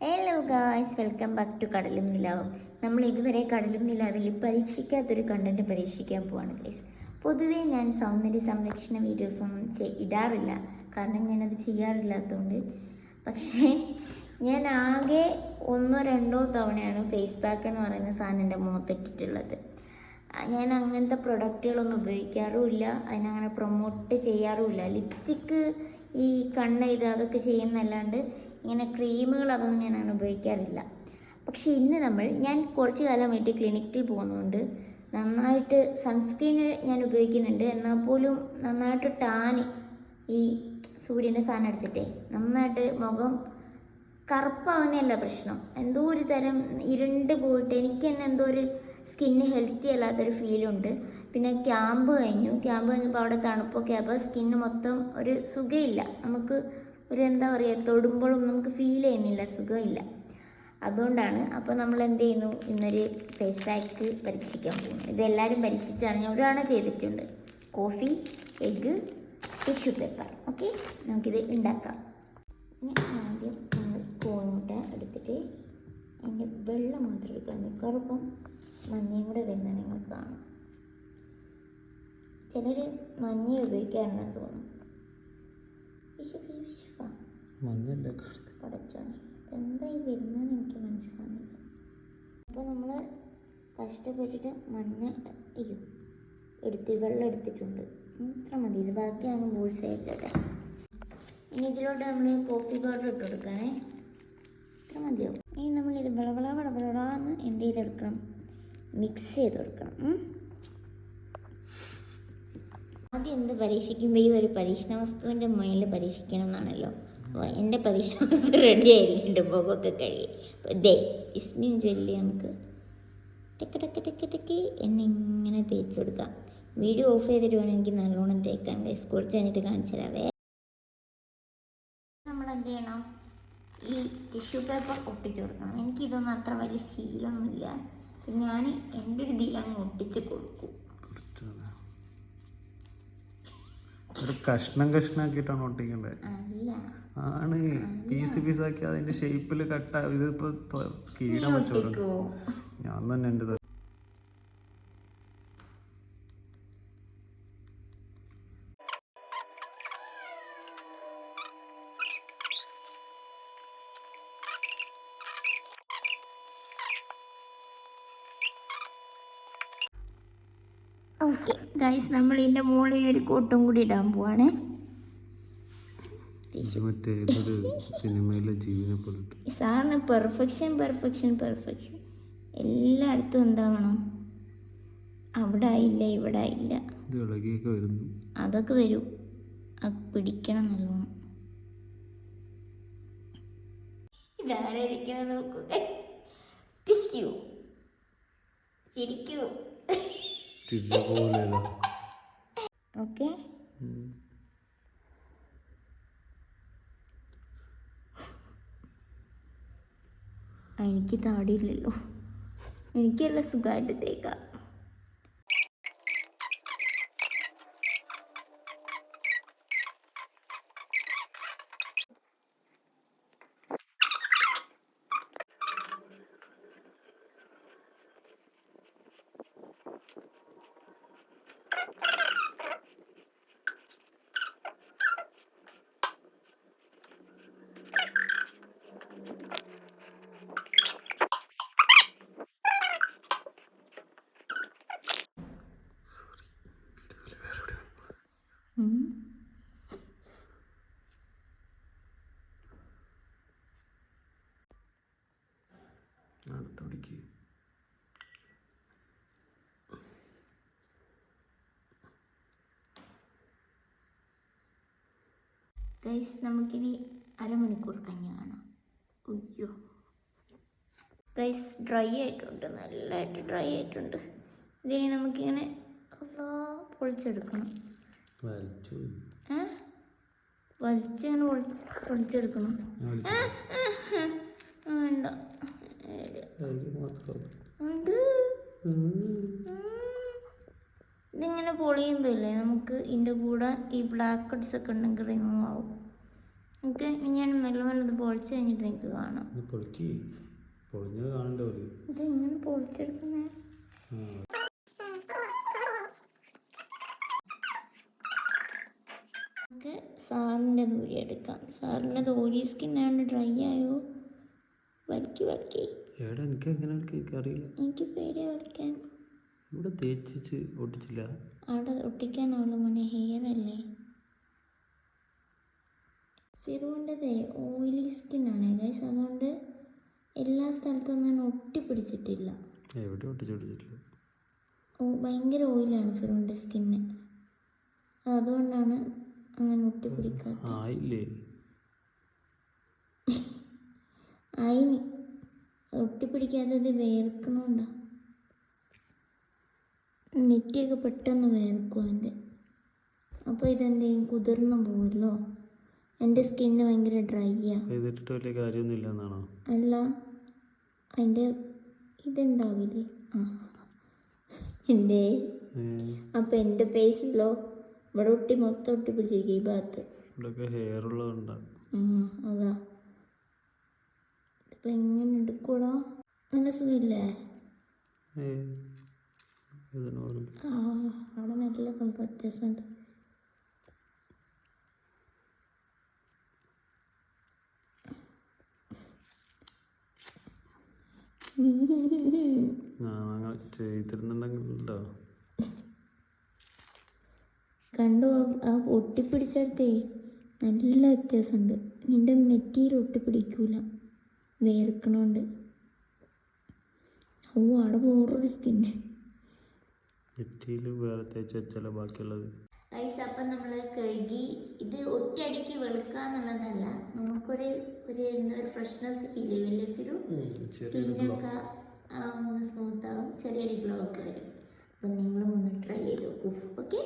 Hello guys welcome back to കടലും നിലാവും നമ്മൾ ഇതുവരെ കടലും നിലാവിൽ പരീക്ഷിക്കാത്തൊരു കണ്ടന്റ് പരീക്ഷിക്കാൻ പോവാണ് ഗൈസ് പൊതുവേ ഞാൻ സൗന്ദര്യ സംരക്ഷണ വീഡിയോസൊന്നും ഇടാറില്ല. കാരണം ഞാനത് ചെയ്യാറില്ലാത്തതുകൊണ്ട് പക്ഷേ ഞാൻ ആകെ ഒന്നോ രണ്ടോ തവണയാണ് ഫേസ് പാക്ക് എന്ന് പറയുന്ന സാധനം എന്റെ മുഖത്തിട്ടിട്ടുള്ളത് ഞാൻ അങ്ങനത്തെ പ്രൊഡക്റ്റുകളൊന്നും ഉപയോഗിക്കാറുമില്ല. അതിനങ്ങനെ പ്രൊമോട്ട് ചെയ്യാറുമില്ല. ലിപ്സ്റ്റിക്ക് ഈ കണ്ണ് ഇത് അതൊക്കെ ചെയ്യുന്നല്ലാണ്ട് ഇങ്ങനെ ക്രീമുകളൊന്നും ഞാൻ അങ്ങനെ ഉപയോഗിക്കാറില്ല. പക്ഷേ ഇന്ന് നമ്മൾ ഞാൻ കുറച്ച് കാലമായിട്ട് ക്ലിനിക്കിൽ പോകുന്നതുകൊണ്ട് നന്നായിട്ട് സൺസ്ക്രീൻ ഞാൻ ഉപയോഗിക്കുന്നുണ്ട്. എന്നാൽ പോലും നന്നായിട്ട് ടാന് ഈ സൂര്യന്റെ സാധനം അടിച്ചിട്ടേ നന്നായിട്ട് മുഖം കറുപ്പാവുന്നതല്ല പ്രശ്നം. എന്തോ ഒരു തരം ഇരുണ്ട് പോയിട്ട് എനിക്ക് തന്നെ എന്തോ ഒരു സ്കിന്ന് ഹെൽത്തി അല്ലാത്തൊരു ഫീലുണ്ട് പിന്നെ ക്യാമ്പ് കഴിഞ്ഞു. ക്യാമ്പ് കഴിഞ്ഞപ്പോൾ അവിടെ തണുപ്പൊക്കെ അപ്പോൾ സ്കിന്ന് മൊത്തം ഒരു സുഖമില്ല നമുക്ക് ഒരു എന്താ പറയുക തൊടുമ്പോഴും നമുക്ക് ഫീൽ ചെയ്യുന്നില്ല സുഖമില്ല. അതുകൊണ്ടാണ് അപ്പോൾ നമ്മൾ എന്ത് ചെയ്യുന്നു? ഇന്നൊരു ഫേസ് പാക്ക് പരീക്ഷിക്കാൻ പോകുന്നു. ഇത് എല്ലാവരും പരീക്ഷിച്ചാണ്. ഞാൻ ഒരാണ ചെയ്തിട്ടുണ്ട്. Coffee egg tissue paper okay? നമുക്കിത് ഉണ്ടാക്കാം. ഇനി ആദ്യം നമ്മൾ കോഴിമുട്ട എടുത്തിട്ട് അതിന്റെ വെള്ളം മാത്രം എടുക്കണം മിക്കവാറും മഞ്ഞയും കൂടെ വരുന്ന നിങ്ങൾ കാണും. ചിലർ മഞ്ഞ ഉപയോഗിക്കാറുണ്ടെന്ന് തോന്നുന്നു. മഞ്ഞല്ലേ പടച്ചാണ് എന്തായി വരുന്നതെന്ന് എനിക്ക് മനസ്സിലാവുന്നില്ല. അപ്പോൾ നമ്മൾ കഷ്ടപ്പെട്ടിട്ട് മഞ്ഞ ഇരും എടുത്ത് വെള്ളമെടുത്തിട്ടുണ്ട് ഇത്ര മതി. ഇത് ബാക്കിയാണ് ബോൾസ് ആയിട്ടൊക്കെ ഇനി ഇതിലോട്ട് നമ്മൾ കോഫി പൗഡർ ഇട്ട് കൊടുക്കണേ. ഇത്ര മതിയാവും. ഇനി നമ്മൾ ഇത് വിളവിള വിളവിളന്ന് എന്ത് ചെയ്തെടുക്കണം? മിക്സ് ചെയ്ത് കൊടുക്കണം. ആദ്യം എന്ത് പരീക്ഷിക്കുമ്പോൾ ഈ ഒരു പരീക്ഷണ വസ്തുവിന്റെ മുകളിൽ പരീക്ഷിക്കണം എന്നാണല്ലോ. എന്റെ പരീക്ഷ റെഡി ആയിരിക്കുന്നുണ്ട് പോകൊക്കെ കഴിയും ദേ ഇസ്മിൻ ചൊല്ലി നമുക്ക് ടെക്ക് ടെക്ക് ടെക്ക് ടെക്ക് എന്നെ ഇങ്ങനെ തേച്ച് കൊടുക്കാം. വീഡിയോ ഓഫ് ചെയ്തിട്ട് വേണം എനിക്ക് നല്ലോണം തേക്കാൻ. ഗൈസ് കുറച്ച് കഴിഞ്ഞിട്ട് കാണിച്ചു തരാവേ. നമ്മൾ എന്ത് ചെയ്യണം? ഈ ടിഷ്യൂ പേപ്പർ ഒട്ടിച്ചു കൊടുക്കണം. എനിക്കിതൊന്നും അത്ര വലിയ ശീലമൊന്നുമില്ല. ഞാൻ എന്റെ ഒരു ഇതിലങ്ങ് ഒട്ടിച്ച് കൊടുക്കും. ഒരു കഷ്ണം കഷ്ണാക്കിയിട്ടാണ് ഒട്ടിക്കണ്ടേ? ആണ്. പീസ് പീസാക്കി അതിന്റെ ഷേപ്പിൽ കട്ട ഇതിപ്പോ കീഴ വെച്ചോടും. ഞാൻ തന്നെ എന്റെ ഓക്കെ ഗൈസ് നമ്മൾ ഇതിന്റെ മുകളിൽ ഒരു കോട്ടും കൂടി ഇടാൻ പോവാണേ. സാറിന് പെർഫെക്ഷൻ പെർഫെക്ഷൻ പെർഫെക്ഷൻ എല്ലായിടത്തും എന്താവണം? അവിടെ ആയില്ല ഇവിടെ ആയില്ല അതൊക്കെ വരും. അത് പിടിക്കണം നല്ലോണം. ഇതാരായിരിക്കണം നോക്കൂ. പിസ്ക്യൂ ചിരിക്കൂ. ഓക്കെ എനിക്ക് താടിയില്ലല്ലോ. എനിക്കെല്ലാം സുഖമായിട്ട് തേക്കാം. അടുത്ത പിടിക്ക്. ഗൈസ് നമുക്കിനി അരമണിക്കൂർ കഞ്ഞി കാണാം. ഉയ്യോ ഗൈസ് ഡ്രൈ ആയിട്ടുണ്ട്. നല്ലതായിട്ട് ഡ്രൈ ആയിട്ടുണ്ട്. ഇതിനി നമുക്കിങ്ങനെ പൊളിച്ചെടുക്കണം. വലിച്ചിങ്ങനെ പൊളി പൊളിച്ചെടുക്കണം. ഞാൻ ഉണ്ട് ഇതിങ്ങനെ പൊളിയുമ്പോൾ ഇല്ലേ നമുക്ക് ഇതിന്റെ കൂടെ ഈ ബ്ലാക്ക് ഹെഡ്സ് ഒക്കെ ഉണ്ടെങ്കിൽ റിമൂവ് ആവും. ഇനി ഞാൻ മെല്ലെ മെല്ലെ ഇത് പൊളിച്ച് കഴിഞ്ഞിട്ട് എനിക്ക് കാണാം. ഇത് പൊളിക്ക്. പൊളിഞ്ഞത് കാണണ്ടേ ഇങ്ങനെ പൊളിച്ചെടുക്കുന്നേ. നമുക്ക് സാറിന്റെ തൂരി എടുക്കാം. സാറിന്റെ തോഴി സ്കിൻ ആയതുകൊണ്ട് ഡ്രൈ ആയോ? വലിക്ക് വലിക്ക് എടാ എനിക്ക് എങ്ങനെ എനിക്കറിയില്ല എനിക്ക് പേടിയാ വലിക്കാൻ ഇവിടെ തേച്ചിച്ച് ഒട്ടിച്ചില്ല. അവിടെ ഒട്ടിക്കാനാവുള്ളൂ മോനെ ഹെയർ അല്ലേ? ഫിറുവിന്റെതേ ഓയിലി സ്കിന്നാണ് ഗൈസ് അതുകൊണ്ട് എല്ലാ സ്ഥലത്തും ഞാൻ ഒട്ടിപ്പിടിച്ചിട്ടില്ല. എവിടെ ഒട്ടിച്ചൊട്ടിച്ചിട്ടില്ല ഓ ഭയങ്കര ഓയിലാണ് ഫിറുവിന്റെ സ്കിന്ന് അതുകൊണ്ടാണ് അങ്ങനെ ഒട്ടിപ്പിടിക്കാത്തത്. ആയില്ലേ? അതിന് ഒട്ടിപ്പിടിക്കാത്തത് വേർക്കണുണ്ടോ? നെറ്റിയൊക്കെ പെട്ടെന്ന് വേർക്കും എന്റെ അപ്പോൾ ഇതെന്ത്? ചെയ്യും കുതിർന്ന് പോവല്ലോ. എന്റെ സ്കിന്ന് ഭയങ്കര ഡ്രൈയാ. ചെയ്തിട്ട് വലിയ കാര്യമൊന്നുമില്ല എന്നാണോ അല്ല അതിന്റെ ഇതുണ്ടാവില്ലേ? ആ. എന്തേ? അപ്പം എന്റെ ഫേസിലോ? ഇവിടെ ഒട്ടി മൊത്തം ഒട്ടി പിടിച്ചിരിക്കും ഈ ഭാഗത്ത്. ഹെയർ ഉള്ളതുകൊണ്ടാണ്. അതാ. ഇതിപ്പോൾ എങ്ങനെ എടുക്കൂടാ നല്ല സുഖമില്ലേ? ആ അവിടെ നല്ല കൊണ്ട് വ്യത്യാസമുണ്ട് ചെയ്തിരുന്നുണ്ടെങ്കിലോ കണ്ടു ആ ഒട്ടിപ്പിടിച്ചെടുത്തേ നല്ല വ്യത്യാസമുണ്ട്. നിന്റെ നെറ്റിയിൽ ഒട്ടിപ്പിടിക്കൂല. വേർക്കണോണ്ട്. ഓ അവിടെ വേറൊരു സ്കിന്ന് നെറ്റിയിൽ വേറെ തേച്ച് വെച്ചാലോ ബാക്കിയുള്ളത്. ഐസ് അപ്പം നമ്മൾ കഴുകി ഇത് ഒറ്റയടിക്ക് വെളുക്കാന്നുള്ളതല്ല നമുക്കൊരു ഒരു എന്താ ഒരു ഫ്രഷ്നെസ് ഫീൽ ചെയ്യും. അല്ലേ ഫിരു സ്കിന്നൊക്കെ ഒന്ന് സ്മൂത്ത് ആവും ചെറിയൊരു ഗ്ലോ ഒക്കെ വരും. അപ്പം നിങ്ങളും ഒന്ന് ട്രൈ ചെയ്ത് നോക്കൂ. ഓക്കെ